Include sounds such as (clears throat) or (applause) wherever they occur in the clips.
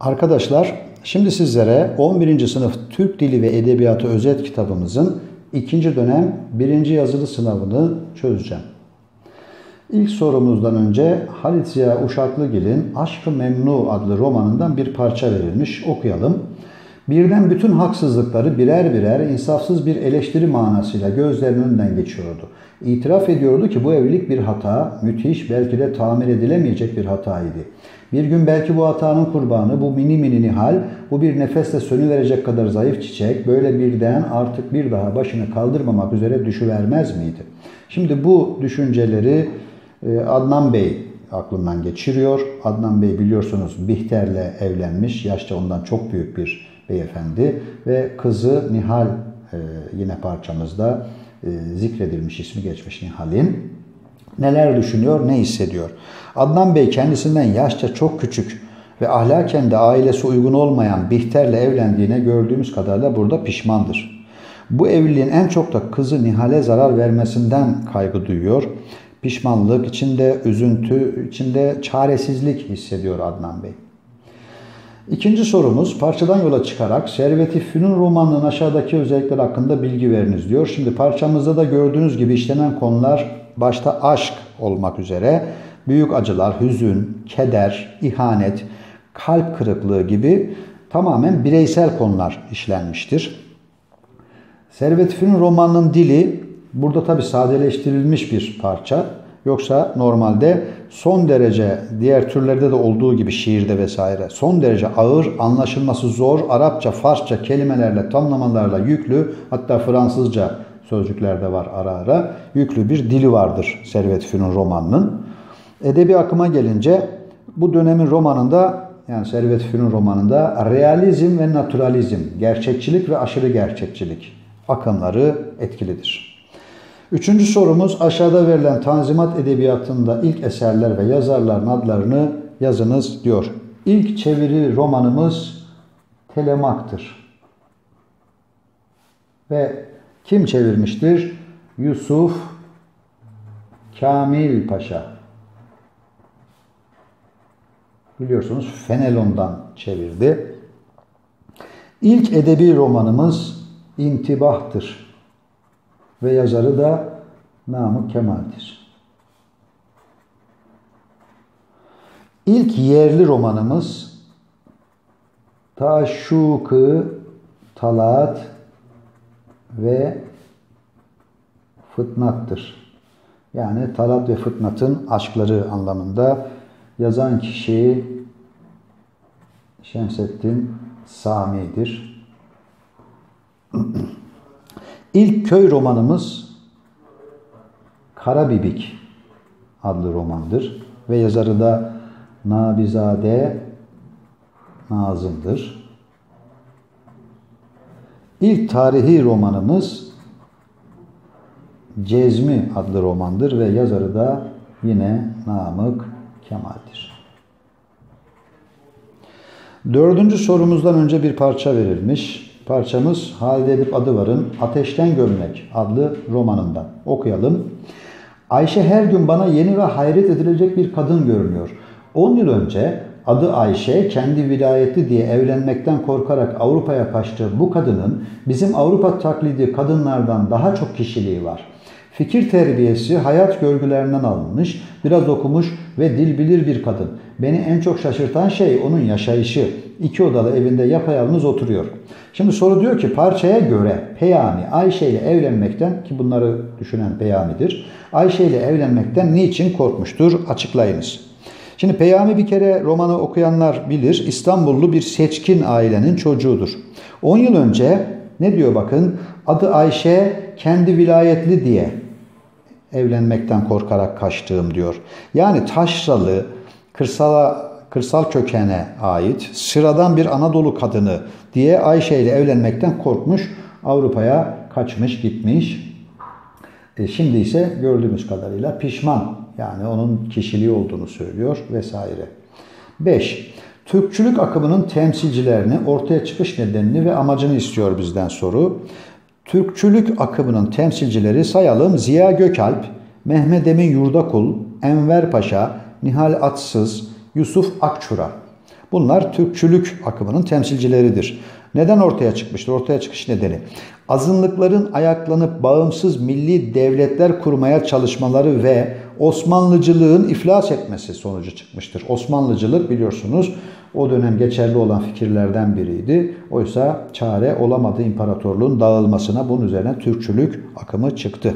Arkadaşlar şimdi sizlere 11. sınıf Türk Dili ve Edebiyatı özet kitabımızın ikinci dönem birinci yazılı sınavını çözeceğim. İlk sorumuzdan önce Halit Ziya Uşaklıgil'in Aşkı Memnu adlı romanından bir parça verilmiş. Okuyalım. Birden bütün haksızlıkları birer birer insafsız bir eleştiri manasıyla gözlerinin önünden geçiyordu. İtiraf ediyordu ki bu evlilik bir hata, müthiş, belki de tamir edilemeyecek bir hataydı. Bir gün belki bu hatanın kurbanı, bu mini mini Nihal, bu bir nefesle sönüverecek kadar zayıf çiçek, böyle birden artık bir daha başını kaldırmamak üzere düşüvermez miydi? Şimdi bu düşünceleri e, Adnan Bey aklından geçiriyor. Adnan Bey biliyorsunuz Bihter'le evlenmiş. Yaşça ondan çok büyük bir beyefendi. Ve kızı Nihal e, yine parçamızda e, zikredilmiş ismi geçmiş Nihal'in. Neler düşünüyor, ne hissediyor? Adnan Bey kendisinden yaşça çok küçük ve ahlaken de ailesi uygun olmayan Bihter'le evlendiğine gördüğümüz kadarıyla burada pişmandır. Bu evliliğin en çok da kızı Nihal'e zarar vermesinden kaygı duyuyor. Pişmanlık içinde, üzüntü içinde çaresizlik hissediyor Adnan Bey. İkinci sorumuz parçadan yola çıkarak Servet-i Fünun romanının aşağıdaki özellikler hakkında bilgi veriniz diyor. Şimdi parçamızda da gördüğünüz gibi işlenen konular başta aşk olmak üzere büyük acılar, hüzün, keder, ihanet, kalp kırıklığı gibi tamamen bireysel konular işlenmiştir. Servet Fünun romanının dili burada tabi sadeleştirilmiş bir parça. Yoksa normalde son derece diğer türlerde de olduğu gibi şiirde vesaire son derece ağır, anlaşılması zor, Arapça, Farsça kelimelerle, tamlamalarla yüklü hatta Fransızca sözcüklerde var ara ara yüklü bir dili vardır Servet Fünun romanının. Edebi akıma gelince bu dönemin romanında yani Servet Fünun romanında realizm ve naturalizm, gerçekçilik ve aşırı gerçekçilik akımları etkilidir. Üçüncü sorumuz aşağıda verilen Tanzimat Edebiyatı'nda ilk eserler ve yazarların adlarını yazınız diyor. İlk çeviri romanımız Telemak'tır. Ve kim çevirmiştir? Yusuf Kamil Paşa. Biliyorsunuz Fenelon'dan çevirdi. İlk edebi romanımız İntibah'tır ve yazarı da Namık Kemal'dir. İlk yerli romanımız Taşşukı Talat ve Fıtnat'tır. Yani Talat ve Fıtnat'ın aşkları anlamında yazan kişi Şemsettin Sami'dir. (clears throat) İlk köy romanımız Karabibik adlı romandır ve yazarı da Nabizade Nazım'dır. İlk tarihi romanımız Cezmi adlı romandır ve yazarı da yine Namık Kemal'dir. Dördüncü sorumuzdan önce bir parça verilmiş. Parçamız Halide Edip Adıvar'ın Ateşten Gömlek adlı romanından. Okuyalım. Ayşe her gün bana yeni ve hayret edilecek bir kadın görünüyor. 10 yıl önce adı Ayşe kendi vilayeti diye evlenmekten korkarak Avrupa'ya kaçtığı bu kadının bizim Avrupa taklidi kadınlardan daha çok kişiliği var. Fikir terbiyesi hayat görgülerinden alınmış, biraz okumuş ve dil bilir bir kadın. Beni en çok şaşırtan şey onun yaşayışı. İki odalı evinde yapayalnız oturuyor. Şimdi soru diyor ki parçaya göre Peyami Ayşe ile evlenmekten ki bunları düşünen Peyami'dir. Ayşe ile evlenmekten niçin korkmuştur? Açıklayınız. Şimdi Peyami bir kere romanı okuyanlar bilir. İstanbullu bir seçkin ailenin çocuğudur. 10 yıl önce ne diyor bakın? Adı Ayşe kendi vilayetli diye evlenmekten korkarak kaçtığım diyor. Yani taşralı, kırsala, kırsal kökene ait sıradan bir Anadolu kadını diye Ayşe ile evlenmekten korkmuş. Avrupa'ya kaçmış gitmiş. E şimdi ise gördüğümüz kadarıyla pişman. Yani onun kişiliği olduğunu söylüyor vesaire. 5. Türkçülük akımının temsilcilerini, ortaya çıkış nedenini ve amacını istiyor bizden soru. Türkçülük akımının temsilcileri sayalım Ziya Gökalp, Mehmet Emin Yurdakul, Enver Paşa, Nihal Atsız, Yusuf Akçura. Bunlar Türkçülük akımının temsilcileridir. Neden ortaya çıkmıştır? Ortaya çıkış nedeni. Azınlıkların ayaklanıp bağımsız milli devletler kurmaya çalışmaları ve Osmanlıcılığın iflas etmesi sonucu çıkmıştır. Osmanlıcılık biliyorsunuz o dönem geçerli olan fikirlerden biriydi. Oysa çare olamadı imparatorluğun dağılmasına bunun üzerine Türkçülük akımı çıktı.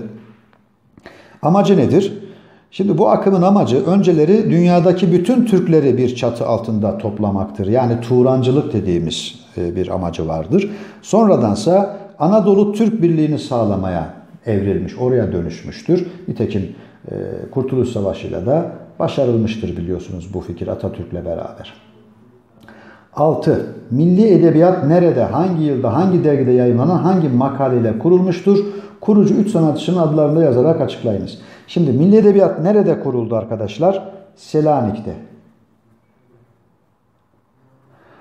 Amacı nedir? Şimdi bu akımın amacı önceleri dünyadaki bütün Türkleri bir çatı altında toplamaktır. Yani Turancılık dediğimiz e, bir amacı vardır. Sonradansa Anadolu Türk Birliği'ni sağlamaya evrilmiş, oraya dönüşmüştür. Nitekim e, Kurtuluş Savaşı'yla da başarılmıştır biliyorsunuz bu fikir Atatürk'le beraber. 6. Milli edebiyat nerede, hangi yılda, hangi dergide yayınlanan, hangi makaleyle kurulmuştur? Kurucu 3 sanatçının adlarını yazarak açıklayınız. Şimdi milli edebiyat nerede kuruldu arkadaşlar? Selanik'te.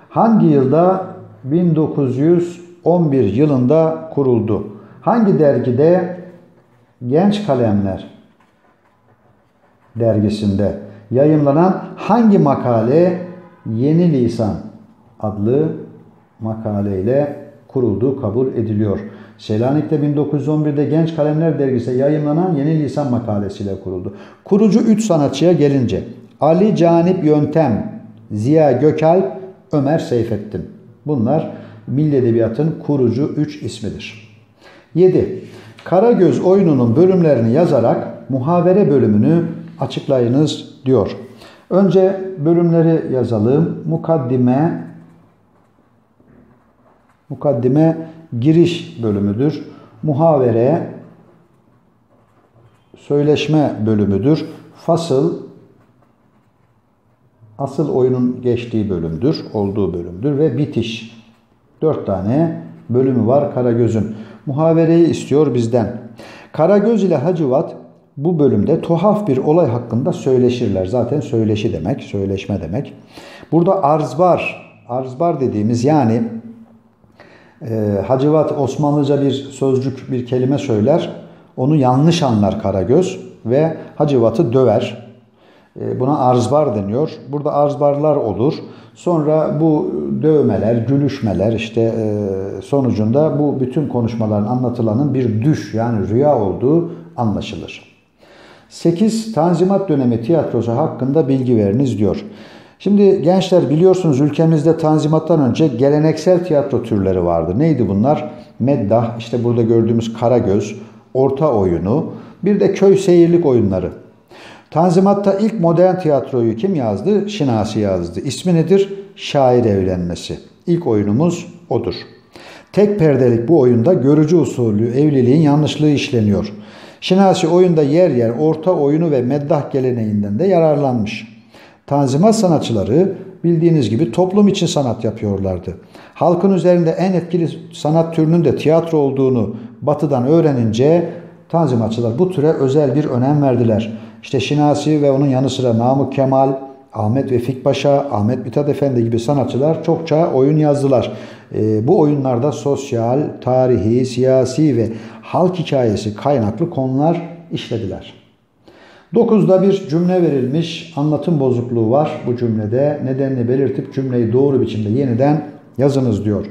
Hangi yılda? 1911 yılında kuruldu. Hangi dergide? Genç Kalemler dergisinde yayınlanan hangi makale Yeni Lisan adlı makaleyle kurulduğu kabul ediliyor. Selanik'te 1911'de Genç Kalemler Dergisi yayınlanan Yeni Lisan makalesiyle kuruldu. Kurucu 3 sanatçıya gelince Ali Canip Yöntem, Ziya Gökalp, Ömer Seyfettin. Bunlar Milli Edebiyat'ın kurucu 3 ismidir. 7. Karagöz oyununun bölümlerini yazarak muhavere bölümünü açıklayınız diyor. Önce bölümleri yazalım. Mukaddime Mukaddime giriş bölümüdür. Muhavere söyleşme bölümüdür. Fasıl asıl oyunun geçtiği bölümdür, olduğu bölümdür ve bitiş. Dört tane bölümü var Karagöz'ün. Muhavereyi istiyor bizden. Karagöz ile Hacivat bu bölümde tuhaf bir olay hakkında söyleşirler. Zaten söyleşi demek, söyleşme demek. Burada arzbar, arzbar dediğimiz yani e, Hacivat Osmanlıca bir sözcük, bir kelime söyler. Onu yanlış anlar Karagöz ve Hacivat'ı döver. E, buna arzbar deniyor. Burada arzbarlar olur. Sonra bu dövmeler, gülüşmeler işte e, sonucunda bu bütün konuşmaların anlatılanın bir düş yani rüya olduğu anlaşılır. 8. Tanzimat dönemi tiyatrosu hakkında bilgi veriniz diyor. Şimdi gençler biliyorsunuz ülkemizde Tanzimat'tan önce geleneksel tiyatro türleri vardı. Neydi bunlar? Meddah, işte burada gördüğümüz Karagöz, Orta Oyunu, bir de köy seyirlik oyunları. Tanzimat'ta ilk modern tiyatroyu kim yazdı? Şinasi yazdı. İsmi nedir? Şair evlenmesi. İlk oyunumuz odur. Tek perdelik bu oyunda görücü usulü evliliğin yanlışlığı işleniyor. Şinasi oyunda yer yer orta oyunu ve meddah geleneğinden de yararlanmış. Tanzimat sanatçıları bildiğiniz gibi toplum için sanat yapıyorlardı. Halkın üzerinde en etkili sanat türünün de tiyatro olduğunu batıdan öğrenince Tanzimatçılar bu türe özel bir önem verdiler. İşte Şinasi ve onun yanı sıra Namık Kemal, Ahmet Vefik Paşa, Ahmet Mithat Efendi gibi sanatçılar çokça oyun yazdılar. E, bu oyunlarda sosyal, tarihi, siyasi ve halk hikayesi kaynaklı konular işlediler. 9'da bir cümle verilmiş, anlatım bozukluğu var bu cümlede. Nedenini belirtip cümleyi doğru biçimde yeniden yazınız diyor.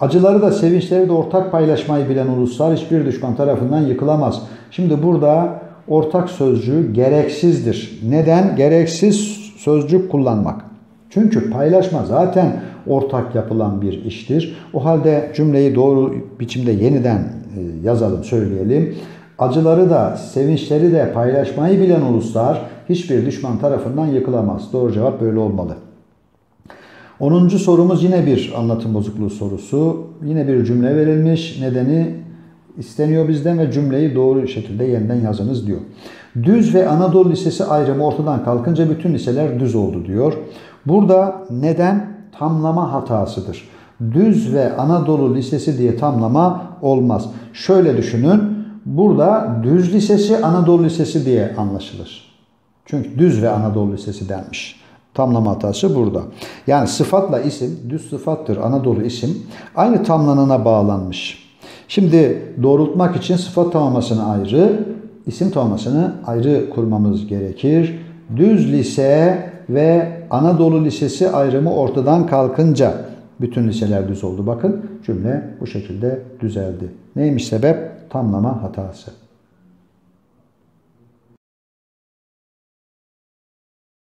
Acıları da sevinçleri de ortak paylaşmayı bilen uluslar hiçbir düşman tarafından yıkılamaz. Şimdi burada ortak sözcüğü gereksizdir. Neden? Gereksiz sözcük kullanmak. Çünkü paylaşma zaten ortak yapılan bir iştir. O halde cümleyi doğru biçimde yeniden e, yazalım, söyleyelim. Acıları da, sevinçleri de paylaşmayı bilen uluslar hiçbir düşman tarafından yıkılamaz. Doğru cevap böyle olmalı. 10. sorumuz yine bir anlatım bozukluğu sorusu. Yine bir cümle verilmiş. Nedeni isteniyor bizden ve cümleyi doğru şekilde yeniden yazınız diyor. Düz ve Anadolu Lisesi ayrımı ortadan kalkınca bütün liseler düz oldu diyor. Burada neden tamlama hatasıdır. Düz ve Anadolu Lisesi diye tamlama olmaz. Şöyle düşünün. Burada Düz Lisesi, Anadolu Lisesi diye anlaşılır. Çünkü Düz ve Anadolu Lisesi denmiş. Tamlama hatası burada. Yani sıfatla isim, düz sıfattır Anadolu isim, aynı tamlanana bağlanmış. Şimdi doğrultmak için sıfat tamlamasını ayrı, isim tamlamasını ayrı kurmamız gerekir. Düz lise ve Anadolu Lisesi ayrımı ortadan kalkınca bütün liseler düz oldu. Bakın cümle bu şekilde düzeldi. Neymiş sebep? Tamlama hatası.